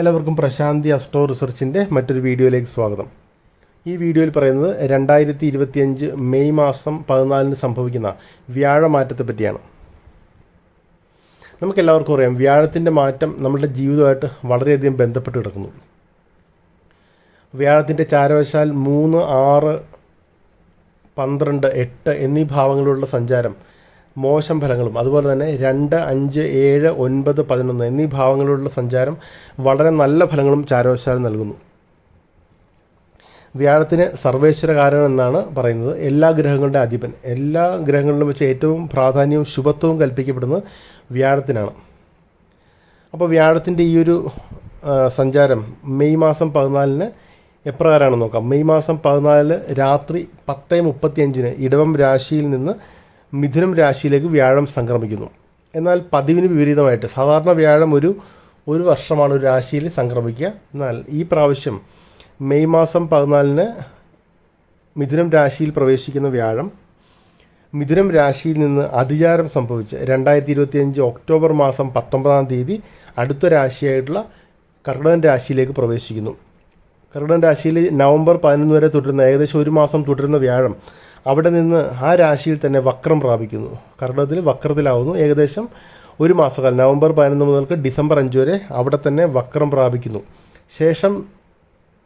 എല്ലാവർക്കും പ്രശാന്തി അസ്ട്രോ റിസർച്ചിന്റെ മറ്റൊരു വീഡിയോയിലേക്ക് സ്വാഗതം. ഈ വീഡിയോയിൽ പറയുന്നത് രണ്ടായിരത്തി ഇരുപത്തിയഞ്ച് മെയ് മാസം പതിനാലിന് സംഭവിക്കുന്ന വ്യാഴമാറ്റത്തെ പറ്റിയാണ്. നമുക്കെല്ലാവർക്കും അറിയാം വ്യാഴത്തിന്റെ മാറ്റം നമ്മുടെ ജീവിതമായിട്ട് വളരെയധികം ബന്ധപ്പെട്ട് കിടക്കുന്നു. വ്യാഴത്തിന്റെ ചാരവശാൽ മൂന്ന് ആറ് പന്ത്രണ്ട് എട്ട് എന്നീ ഭാവങ്ങളിലുള്ള സഞ്ചാരം മോശം ഫലങ്ങളും അതുപോലെ തന്നെ രണ്ട് അഞ്ച് ഏഴ് ഒൻപത് പതിനൊന്ന് എന്നീ ഭാവങ്ങളിലുള്ള സഞ്ചാരം വളരെ നല്ല ഫലങ്ങളും ചാരോശാരം നൽകുന്നു. വ്യാഴത്തിന് സർവേശ്വരകാരൻ എന്നാണ് പറയുന്നത്. എല്ലാ ഗ്രഹങ്ങളുടെ അധിപൻ. എല്ലാ ഗ്രഹങ്ങളിലും വെച്ച് ഏറ്റവും പ്രാധാന്യവും ശുഭത്വവും കൽപ്പിക്കപ്പെടുന്നത് വ്യാഴത്തിനാണ്. അപ്പോൾ വ്യാഴത്തിന്റെ ഈ ഒരു സഞ്ചാരം മെയ് മാസം പതിനാലിന് എപ്രകാരമാണെന്ന് നോക്കാം. മെയ് മാസം പതിനാലിന് രാത്രി പത്ത് മുപ്പത്തി അഞ്ചിന് ഇടവം രാശിയിൽ നിന്ന് മിഥുനം രാശിയിലേക്ക് വ്യാഴം സംക്രമിക്കുന്നു. എന്നാൽ പതിവിന് വിപരീതമായിട്ട് സാധാരണ വ്യാഴം ഒരു ഒരു വർഷമാണ് ഒരു രാശിയിൽ സംക്രമിക്കുക. എന്നാൽ ഈ പ്രാവശ്യം മെയ് മാസം പതിനാലിന് മിഥുനം രാശിയിൽ പ്രവേശിക്കുന്ന വ്യാഴം മിഥുനം രാശിയിൽ നിന്ന് അതിചാരം സംഭവിച്ച് രണ്ടായിരത്തി ഇരുപത്തിയഞ്ച് ഒക്ടോബർ മാസം പത്തൊമ്പതാം തീയതി അടുത്ത രാശിയായിട്ടുള്ള കർക്കിടകൻ രാശിയിലേക്ക് പ്രവേശിക്കുന്നു. കർക്കിടകൻ രാശിയിൽ നവംബർ പതിനൊന്ന് വരെ തുടരുന്ന ഏകദേശം ഒരു മാസം തുടരുന്ന വ്യാഴം അവിടെ നിന്ന് ആ രാശിയിൽ തന്നെ വക്രം പ്രാപിക്കുന്നു. കർണത്തിൽ വക്രത്തിലാവുന്നു. ഏകദേശം ഒരു മാസക്കാലം നവംബർ പതിനൊന്ന് മുതൽക്ക് ഡിസംബർ അഞ്ച് വരെ അവിടെ തന്നെ വക്രം പ്രാപിക്കുന്നു. ശേഷം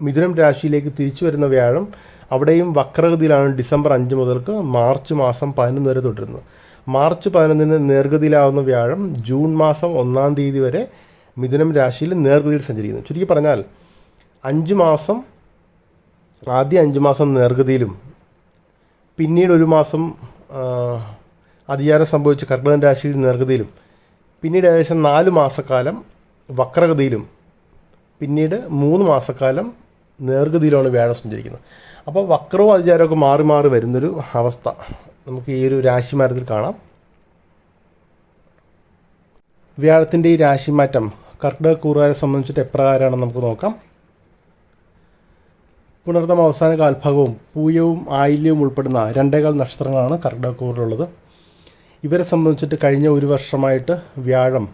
മിഥുനം രാശിയിലേക്ക് തിരിച്ചു വരുന്ന വ്യാഴം അവിടെയും വക്രഗതിയിലാണ് ഡിസംബർ അഞ്ച് മുതൽക്ക് മാർച്ച് മാസം പതിനൊന്ന് വരെ തുടരുന്നത്. മാർച്ച് പതിനൊന്നിന് നേർഗതിയിലാവുന്ന വ്യാഴം ജൂൺ മാസം ഒന്നാം തീയതി വരെ മിഥുനം രാശിയിൽ നേർഗതിയിൽ സഞ്ചരിക്കുന്നു. ചുരുക്കി പറഞ്ഞാൽ അഞ്ച് മാസം ആദ്യ അഞ്ച് മാസം നേർഗതിയിലും പിന്നീട് ഒരു മാസം അധികാരം സംഭവിച്ച് കർക്കിടകൻ രാശിയിൽ നേർഗതിയിലും പിന്നീട് ഏകദേശം നാല് മാസക്കാലം വക്രഗതിയിലും പിന്നീട് മൂന്ന് മാസക്കാലം നേർഗതിയിലാണ് വ്യാഴം സഞ്ചരിക്കുന്നത്. അപ്പോൾ വക്രവും അതിചാരമൊക്കെ മാറി മാറി വരുന്നൊരു അവസ്ഥ നമുക്ക് ഈ ഒരു രാശിമാരത്തിൽ കാണാം. വ്യാഴത്തിന്റെ ഈ രാശിമാറ്റം കർക്കിടക കൂറുകാരെ സംബന്ധിച്ചിട്ട് എപ്രകാരമാണെന്ന് നമുക്ക് നോക്കാം. പുണർതം അവസാന കാൽഭാഗവും പൂയവും ആയില്യവും ഉൾപ്പെടുന്ന രണ്ടേകാൽ നക്ഷത്രങ്ങളാണ് കർക്കിടകക്കൂറിലുള്ളത്. ഇവരെ സംബന്ധിച്ചിട്ട് കഴിഞ്ഞ ഒരു വർഷമായിട്ട് വ്യാഴം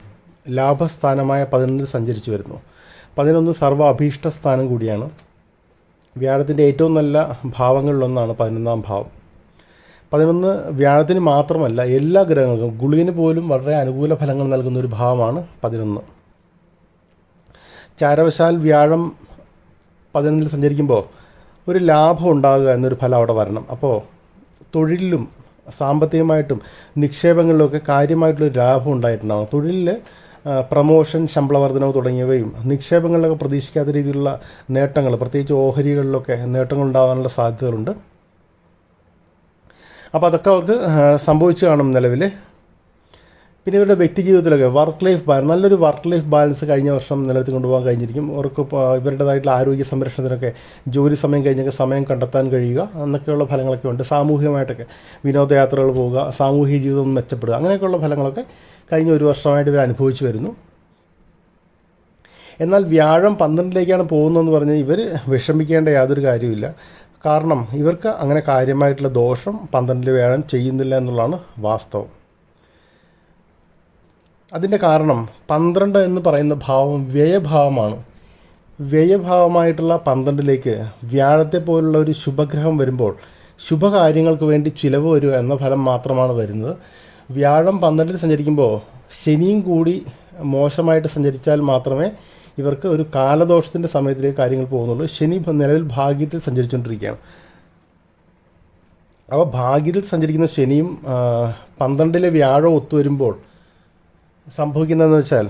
ലാഭസ്ഥാനമായ പതിനൊന്നിൽ സഞ്ചരിച്ചു വരുന്നു. പതിനൊന്ന് സർവ അഭീഷ്ട സ്ഥാനം കൂടിയാണ്. വ്യാഴത്തിന്റെ ഏറ്റവും നല്ല ഭാവങ്ങളിലൊന്നാണ് പതിനൊന്നാം ഭാവം. പതിനൊന്ന് വ്യാഴത്തിന് മാത്രമല്ല എല്ലാ ഗ്രഹങ്ങൾക്കും ഗുളികന് പോലും വളരെ അനുകൂല ഫലങ്ങൾ നൽകുന്ന ഒരു ഭാവമാണ് പതിനൊന്ന്. ചാരവശാൽ വ്യാഴം പതിനൊന്നിൽ സഞ്ചരിക്കുമ്പോൾ ഒരു ലാഭം ഉണ്ടാകുക എന്നൊരു ഫലം അവിടെ വരണം. അപ്പോൾ തൊഴിലിലും സാമ്പത്തികമായിട്ടും നിക്ഷേപങ്ങളിലുമൊക്കെ കാര്യമായിട്ടുള്ള ലാഭം ഉണ്ടായിട്ടുണ്ടാകും തൊഴിലിൽ പ്രമോഷൻ ശമ്പള വർധനവ് തുടങ്ങിയവയും നിക്ഷേപങ്ങളിലൊക്കെ പ്രതീക്ഷിക്കാത്ത രീതിയിലുള്ള നേട്ടങ്ങൾ പ്രത്യേകിച്ച് ഓഹരികളിലൊക്കെ നേട്ടങ്ങൾ ഉണ്ടാകാനുള്ള സാധ്യതകളുണ്ട്. അപ്പോൾ അതൊക്കെ അവർക്ക് സംഭവിച്ചു കാണും നിലവിൽ പിന്നെ ഇവരുടെ വ്യക്തി ജീവിതത്തിലൊക്കെ വർക്ക് ലൈഫ് ബാലൻസ് നല്ലൊരു വർക്ക് ലൈഫ് ബാലൻസ് കഴിഞ്ഞ വർഷം നിലനിർത്തി കൊണ്ടുപോകാൻ കഴിഞ്ഞിരിക്കും. അവർക്ക് ഇവരുടേതായിട്ടുള്ള ആരോഗ്യ സംരക്ഷണത്തിനൊക്കെ ജോലി സമയം കഴിഞ്ഞൊക്കെ സമയം കണ്ടെത്താൻ കഴിയുക. എന്നൊക്കെയുള്ള ഫലങ്ങളൊക്കെ ഉണ്ട്. സാമൂഹികമായിട്ടൊക്കെ വിനോദയാത്രകൾ പോവുക സാമൂഹിക ജീവിതം മെച്ചപ്പെടുക. അങ്ങനെയൊക്കെയുള്ള ഫലങ്ങളൊക്കെ കഴിഞ്ഞ ഒരു വർഷമായിട്ട് ഇവർ അനുഭവിച്ചു വരുന്നു. എന്നാൽ വ്യാഴം പന്ത്രണ്ടിലേക്കാണ് പോകുന്നതെന്ന് പറഞ്ഞാൽ ഇവർ വിഷമിക്കേണ്ട യാതൊരു കാര്യവുമില്ല. കാരണം ഇവർക്ക് അങ്ങനെ കാര്യമായിട്ടുള്ള ദോഷം പന്ത്രണ്ടിൽ വ്യാഴം ചെയ്യുന്നില്ല എന്നുള്ളതാണ് വാസ്തവം. അതിന്റെ കാരണം പന്ത്രണ്ട് എന്ന് പറയുന്ന ഭാവം വ്യയഭാവമാണ്. വ്യയഭാവമായിട്ടുള്ള പന്ത്രണ്ടിലേക്ക് വ്യാഴത്തെ പോലുള്ള ഒരു ശുഭഗ്രഹം വരുമ്പോൾ ശുഭകാര്യങ്ങൾക്ക് വേണ്ടി ചിലവ് വരിക എന്ന ഫലം മാത്രമാണ് വരുന്നത്. വ്യാഴം പന്ത്രണ്ടിൽ സഞ്ചരിക്കുമ്പോൾ ശനിയും കൂടി മോശമായിട്ട് സഞ്ചരിച്ചാൽ മാത്രമേ ഇവർക്ക് ഒരു കാലദോഷത്തിന്റെ സമയത്തിലേക്ക് കാര്യങ്ങൾ പോകുന്നുള്ളൂ. ശനി നിലവിൽ ഭാഗ്യത്തിൽ സഞ്ചരിച്ചുകൊണ്ടിരിക്കുകയാണ്. അപ്പോൾ ഭാഗ്യത്തിൽ സഞ്ചരിക്കുന്ന ശനിയും പന്ത്രണ്ടിലെ വ്യാഴം ഒത്തുവരുമ്പോൾ സംഭവിക്കുന്നതെന്ന് വെച്ചാൽ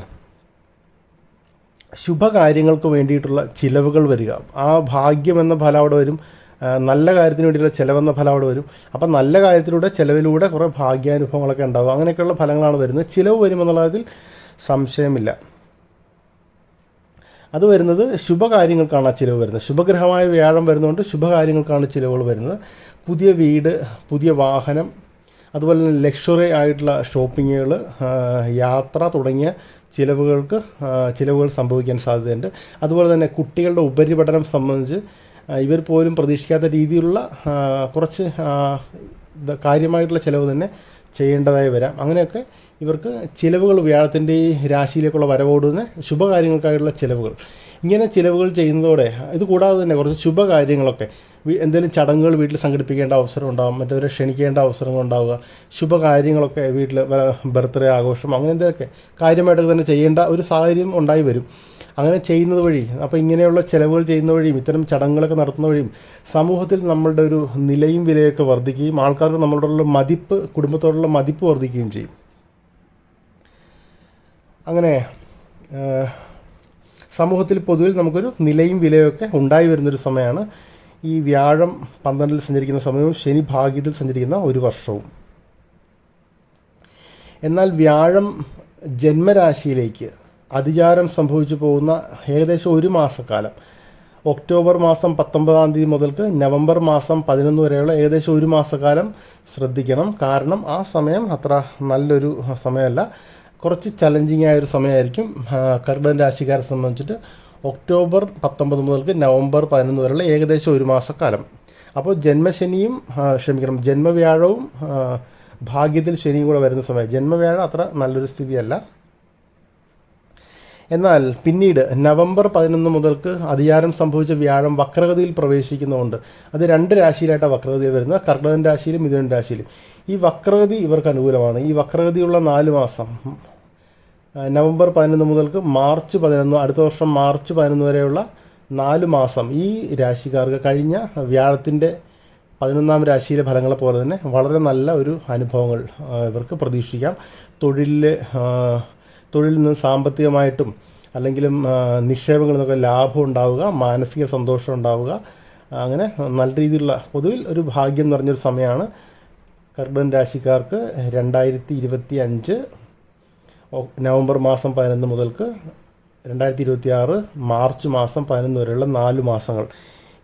ശുഭകാര്യങ്ങൾക്ക് വേണ്ടിയിട്ടുള്ള ചിലവുകൾ വരിക. ആ ഭാഗ്യം എന്ന ഫലം അവിടെ വരും. നല്ല കാര്യത്തിന് വേണ്ടിയിട്ടുള്ള ചിലവെന്ന ഫലം അവിടെ വരും. അപ്പം നല്ല കാര്യത്തിലൂടെ ചിലവിലൂടെ കുറേ ഭാഗ്യാനുഭവങ്ങളൊക്കെ ഉണ്ടാകും അങ്ങനെയൊക്കെയുള്ള ഫലങ്ങളാണ് വരുന്നത്. ചിലവ് വരുമെന്നുള്ളതിൽ സംശയമില്ല. അത് വരുന്നത് ശുഭകാര്യങ്ങൾക്കാണ് ആ ചിലവ് വരുന്നത്. ശുഭഗ്രഹമായ വ്യാഴം വരുന്നതുകൊണ്ട് ശുഭകാര്യങ്ങൾക്കാണ് ചിലവുകൾ വരുന്നത്. പുതിയ വീട് പുതിയ വാഹനം അതുപോലെ തന്നെ ലക്ഷറി ആയിട്ടുള്ള ഷോപ്പിങ്ങുകൾ യാത്ര തുടങ്ങിയ ചിലവുകൾക്ക് ചിലവുകൾ സംഭവിക്കാൻ സാധ്യതയുണ്ട്. അതുപോലെ തന്നെ കുട്ടികളുടെ ഉപരിപഠനം സംബന്ധിച്ച് ഇവർ പോലും പ്രതീക്ഷിക്കാത്ത രീതിയിലുള്ള കുറച്ച് കാര്യമായിട്ടുള്ള ചിലവ് തന്നെ ചെയ്യേണ്ടതായി വരാം. അങ്ങനെയൊക്കെ ഇവർക്ക് ചിലവുകൾ വ്യാഴത്തിന്റെ രാശിയിലേക്കുള്ള വരവോടുന്ന ശുഭകാര്യങ്ങൾക്കായിട്ടുള്ള ചിലവുകൾ. ഇങ്ങനെ ചിലവുകൾ ചെയ്യുന്നതോടെ ഇത് കൂടാതെ തന്നെ കുറച്ച് ശുഭകാര്യങ്ങളൊക്കെ എന്തെങ്കിലും ചടങ്ങുകൾ വീട്ടിൽ സംഘടിപ്പിക്കേണ്ട അവസരം ഉണ്ടാകും മറ്റവരെ ക്ഷണിക്കേണ്ട അവസരങ്ങൾ ഉണ്ടാവുക ശുഭകാര്യങ്ങളൊക്കെ വീട്ടിൽ ബർത്ത്ഡേ ആഘോഷം അങ്ങനെ എന്തെങ്കിലുമൊക്കെ കാര്യമായിട്ടൊക്കെ തന്നെ ചെയ്യേണ്ട ഒരു സാഹചര്യം ഉണ്ടായി വരും. അങ്ങനെ ചെയ്യുന്നത് വഴി അപ്പോൾ ഇങ്ങനെയുള്ള ചിലവുകൾ ചെയ്യുന്ന വഴിയും ഇത്തരം ചടങ്ങുകളൊക്കെ നടത്തുന്ന വഴിയും സമൂഹത്തിൽ നമ്മളുടെ ഒരു നിലയും വിലയൊക്കെ വർദ്ധിക്കുകയും ആൾക്കാർക്ക് നമ്മളോടുള്ള മതിപ്പ് കുടുംബത്തോടുള്ള മതിപ്പ് വർദ്ധിക്കുകയും ചെയ്യും. അങ്ങനെ സമൂഹത്തിൽ പൊതുവിൽ നമുക്കൊരു നിലയും വിലയൊക്കെ ഉണ്ടായി വരുന്നൊരു സമയമാണ്. ഈ വ്യാഴം പന്ത്രണ്ടിൽ സഞ്ചരിക്കുന്ന സമയവും ശനി ഭാഗ്യത്തിൽ സഞ്ചരിക്കുന്ന ഒരു വർഷവും. എന്നാൽ വ്യാഴം ജന്മരാശിയിലേക്ക് അതിചാരം സംഭവിച്ചു പോകുന്ന ഏകദേശം ഒരു മാസക്കാലം. ഒക്ടോബർ മാസം പത്തൊമ്പതാം തീയതി മുതൽക്ക് നവംബർ മാസം പതിനൊന്ന് വരെയുള്ള ഏകദേശം ഒരു മാസക്കാലം ശ്രദ്ധിക്കണം. കാരണം ആ സമയം അത്ര നല്ലൊരു സമയമല്ല. കുറച്ച് ചലഞ്ചിങ് ആയ ഒരു സമയമായിരിക്കും കർബൻ രാശിക്കാരെ സംബന്ധിച്ചിട്ട് ഒക്ടോബർ പത്തൊമ്പത് മുതൽക്ക് നവംബർ പതിനൊന്ന് വരെയുള്ള ഏകദേശം ഒരു മാസക്കാലം. അപ്പോൾ ജന്മശനിയും ക്ഷമിക്കണം ജന്മവ്യാഴവും ഭാഗ്യത്തിൽ ശനിയും കൂടെ വരുന്ന സമയം. ജന്മവ്യാഴം അത്ര നല്ലൊരു സ്ഥിതിയല്ല. എന്നാൽ പിന്നീട് നവംബർ പതിനൊന്ന് മുതൽക്ക് അധികാരം സംഭവിച്ച വ്യാഴം വക്രഗതിയിൽ പ്രവേശിക്കുന്നതുകൊണ്ട് അത് രണ്ട് രാശിയിലായിട്ടാണ് വക്രഗതിയിൽ വരുന്നത്. കർക്കിടകൻ രാശിയിലും മിഥുനൻ രാശിയിലും. ഈ വക്രഗതി ഇവർക്ക് അനുകൂലമാണ്. ഈ വക്രഗതിയുള്ള നാല് മാസം നവംബർ പതിനൊന്ന് മുതൽക്ക് മാർച്ച് പതിനൊന്ന് അടുത്ത വർഷം മാർച്ച് പതിനൊന്ന് വരെയുള്ള നാല് മാസം ഈ രാശിക്കാർക്ക് കഴിഞ്ഞ വ്യാഴത്തിന്റെ പതിനൊന്നാം രാശിയിലെ ഫലങ്ങളെ പോലെ തന്നെ വളരെ നല്ല ഒരു അനുഭവങ്ങൾ ഇവർക്ക് പ്രതീക്ഷിക്കാം. തൊഴിലിൽ തൊഴിലിൽ നിന്ന് സാമ്പത്തികമായിട്ടും അല്ലെങ്കിലും നിക്ഷേപങ്ങളിൽ നിന്നൊക്കെ ലാഭം ഉണ്ടാവുക മാനസിക സന്തോഷം ഉണ്ടാവുക അങ്ങനെ നല്ല രീതിയിലുള്ള പൊതുവിൽ ഒരു ഭാഗ്യം നിറഞ്ഞൊരു സമയമാണ്. കർബൻ രാശിക്കാർക്ക് രണ്ടായിരത്തി ഇരുപത്തി അഞ്ച് നവംബർ മാസം പതിനൊന്ന് മുതൽക്ക് രണ്ടായിരത്തി ഇരുപത്തി ആറ് മാർച്ച് മാസം പതിനൊന്ന് വരെയുള്ള നാല് മാസങ്ങൾ.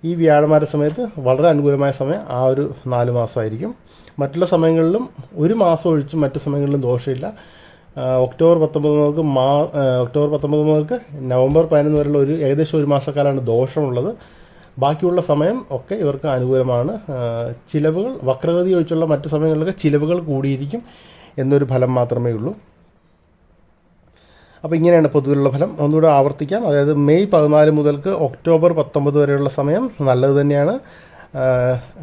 ഈ വ്യാഴമാര സമയത്ത് വളരെ അനുകൂലമായ സമയം ആ ഒരു നാല് മാസമായിരിക്കും. മറ്റുള്ള സമയങ്ങളിലും ഒരു മാസം ഒഴിച്ചും മറ്റു സമയങ്ങളിലും ദോഷമില്ല. ഒക്ടോബർ പത്തൊമ്പത് മുതൽക്ക് മാ ഒക്ടോബർ പത്തൊമ്പത് മുതൽക്ക് നവംബർ പതിനൊന്ന് വരെയുള്ള ഒരു ഏകദേശം ഒരു മാസക്കാലമാണ് ദോഷമുള്ളത്. ബാക്കിയുള്ള സമയം ഒക്കെ ഇവർക്ക് അനുകൂലമാണ്. ചിലവുകൾ വക്രഗതി ഒഴിച്ചുള്ള മറ്റു സമയങ്ങളിലൊക്കെ ചിലവുകൾ കൂടിയിരിക്കും എന്നൊരു ഫലം മാത്രമേ ഉള്ളൂ. അപ്പോൾ ഇങ്ങനെയാണ് പൊതുവിലുള്ള ഫലം. ഒന്നുകൂടെ ആവർത്തിക്കാം. അതായത് മെയ് പതിനാല് മുതൽക്ക് ഒക്ടോബർ പത്തൊമ്പത് വരെയുള്ള സമയം നല്ലത് തന്നെയാണ്.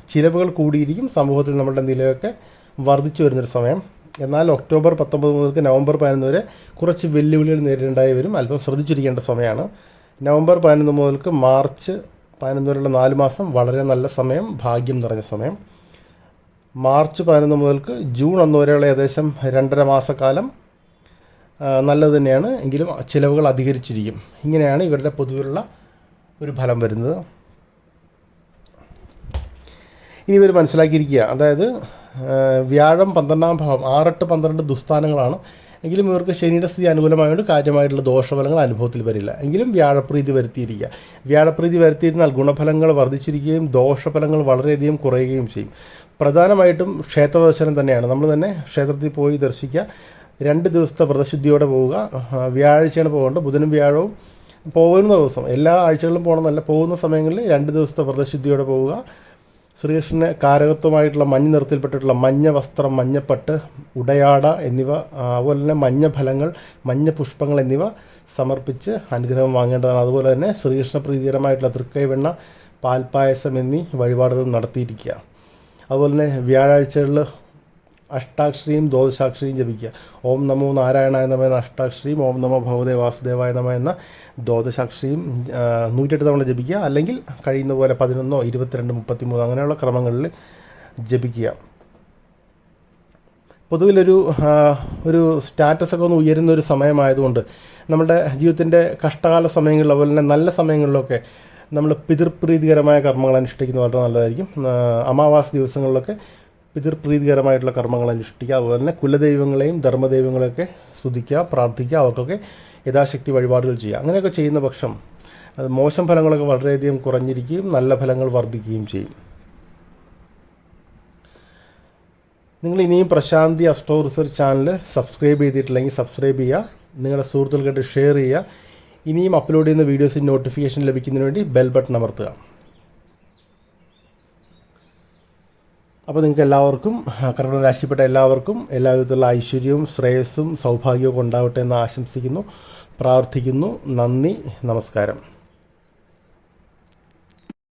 ചിലവുകൾ കൂടിയിരിക്കും. സമൂഹത്തിൽ നമ്മളുടെ നിലയൊക്കെ വർദ്ധിച്ചു വരുന്നൊരു സമയം. എന്നാൽ ഒക്ടോബർ പത്തൊമ്പത് മുതൽ നവംബർ പതിനൊന്ന് വരെ കുറച്ച് വെല്ലുവിളികൾ നേരിടേണ്ടായി വരും. അല്പം ശ്രദ്ധിച്ചിരിക്കേണ്ട സമയമാണ്. നവംബർ പതിനൊന്ന് മുതൽക്ക് മാർച്ച് പതിനൊന്ന് വരെയുള്ള നാല് മാസം വളരെ നല്ല സമയം ഭാഗ്യം നിറഞ്ഞ സമയം. മാർച്ച് പതിനൊന്ന് മുതൽക്ക് ജൂൺ ഒന്ന് വരെയുള്ള ഏകദേശം രണ്ടര മാസക്കാലം നല്ലത് തന്നെയാണ്. എങ്കിലും ചിലവുകൾ അധികരിച്ചിരിക്കും. ഇങ്ങനെയാണ് ഇവരുടെ പൊതുവിലുള്ള ഒരു ഫലം വരുന്നത്. ഇനി ഇവർ മനസ്സിലാക്കിയിരിക്കുക. അതായത് വ്യാഴം പന്ത്രണ്ടാം ഭാവം ആറെട്ട് പന്ത്രണ്ട് ദുസ്ഥാനങ്ങളാണ്. എങ്കിലും ഇവർക്ക് ശനിയുടെ സ്ഥിതി അനുകൂലമായതുകൊണ്ട് കാര്യമായിട്ടുള്ള ദോഷഫലങ്ങൾ അനുഭവത്തിൽ വരില്ല. എങ്കിലും വ്യാഴപ്രീതി വരുത്തിയിരിക്കുക. വ്യാഴപ്രീതി വരുത്തിയിരുന്നാൽ ഗുണഫലങ്ങൾ വർദ്ധിച്ചിരിക്കുകയും ദോഷഫലങ്ങൾ വളരെയധികം കുറയുകയും ചെയ്യും. പ്രധാനമായിട്ടും ക്ഷേത്ര ദർശനം തന്നെയാണ്. നമ്മൾ തന്നെ ക്ഷേത്രത്തിൽ പോയി ദർശിക്കുക. രണ്ട് ദിവസത്തെ വ്രതശുദ്ധിയോടെ പോവുക. വ്യാഴാഴ്ചയാണ് പോകേണ്ടത്. ബുധനും വ്യാഴവും പോകുന്ന ദിവസം. എല്ലാ ആഴ്ചകളിലും പോകണമെന്നല്ല പോകുന്ന സമയങ്ങളിൽ രണ്ട് ദിവസത്തെ വ്രതശുദ്ധിയോടെ പോവുക. ശ്രീകൃഷ്ണന് കാരകത്വമായിട്ടുള്ള മഞ്ഞ നിറത്തിൽപ്പെട്ടിട്ടുള്ള മഞ്ഞ വസ്ത്രം മഞ്ഞപ്പട്ട് ഉടയാട എന്നിവ അതുപോലെ തന്നെ മഞ്ഞ ഫലങ്ങൾ മഞ്ഞ പുഷ്പങ്ങൾ എന്നിവ സമർപ്പിച്ച് അനുഗ്രഹം വാങ്ങേണ്ടതാണ്. അതുപോലെ തന്നെ ശ്രീകൃഷ്ണ പ്രീതികരമായിട്ടുള്ള തൃക്കൈവെണ്ണ പാൽപ്പായസം എന്നീ വഴിപാടുകൾ നടത്തിയിരിക്കുക അതുപോലെ തന്നെ വ്യാഴാഴ്ചകളിൽ അഷ്ടാക്ഷരിയും ദ്വാദശാക്ഷരിയും ജപിക്കുക. ഓം നമോ നാരായണായ നമ എന്ന അഷ്ടാക്ഷരിയും ഓം നമോ ഭഗവതേ വാസുദേവായ നമ എന്ന ദ്വാദശാക്ഷരിയും ആ, നൂറ്റെട്ട് തവണ ജപിക്കുക. അല്ലെങ്കിൽ കഴിയുന്ന പോലെ പതിനൊന്നോ ഇരുപത്തിരണ്ട് മുപ്പത്തിമൂന്നോ അങ്ങനെയുള്ള ക്രമങ്ങളിൽ ജപിക്കുക. പൊതുവിലൊരു ഒരു സ്റ്റാറ്റസൊക്കെ ഒന്ന് ഉയരുന്ന ഒരു സമയമായതുകൊണ്ട് നമ്മുടെ ജീവിതത്തിന്റെ കഷ്ടകാല സമയങ്ങളിൽ അതുപോലെ തന്നെ നല്ല സമയങ്ങളിലൊക്കെ നമ്മൾ പിതൃപ്രീതികരമായ കർമ്മങ്ങൾ അനുഷ്ഠിക്കുന്നത് വളരെ നല്ലതായിരിക്കും. അമാവാസി ദിവസങ്ങളിലൊക്കെ പിതൃപ്രീതികരമായിട്ടുള്ള കർമ്മങ്ങൾ അനുഷ്ഠിക്കുക അതുപോലെ തന്നെ കുലദൈവങ്ങളെയും ധർമ്മദൈവങ്ങളെയൊക്കെ സ്തുതിക്കുക പ്രാർത്ഥിക്കുക അവർക്കൊക്കെ യഥാശക്തി വഴിപാടുകൾ ചെയ്യുക. അങ്ങനെയൊക്കെ ചെയ്യുന്ന പക്ഷം മോശം ഫലങ്ങളൊക്കെ വളരെയധികം കുറഞ്ഞിരിക്കുകയും നല്ല ഫലങ്ങൾ വർദ്ധിക്കുകയും ചെയ്യും. നിങ്ങൾ ഇനിയും Prashanthi astro research channel subscribe ചെയ്തിട്ടില്ലെങ്കിൽ സബ്സ്ക്രൈബ് ചെയ്യുക. നിങ്ങളുടെ സുഹൃത്തുക്കൾക്കായിട്ട് ഷെയർ ചെയ്യുക. ഇനിയും അപ്ലോഡ് ചെയ്യുന്ന വീഡിയോസിന് നോട്ടിഫിക്കേഷൻ ലഭിക്കുന്നതിന് വേണ്ടി ബെൽ ബട്ടൺ അമർത്തുക. അപ്പോൾ നിങ്ങൾക്ക് എല്ലാവർക്കും കർക്കിടക രാശിപ്പെട്ട എല്ലാവർക്കും എല്ലാവിധത്തിലുള്ള ഐശ്വര്യവും ശ്രേയസ്സും സൗഭാഗ്യവും ഉണ്ടാവട്ടെ എന്ന് ആശംസിക്കുന്നു പ്രാർത്ഥിക്കുന്നു. നന്ദി നമസ്കാരം.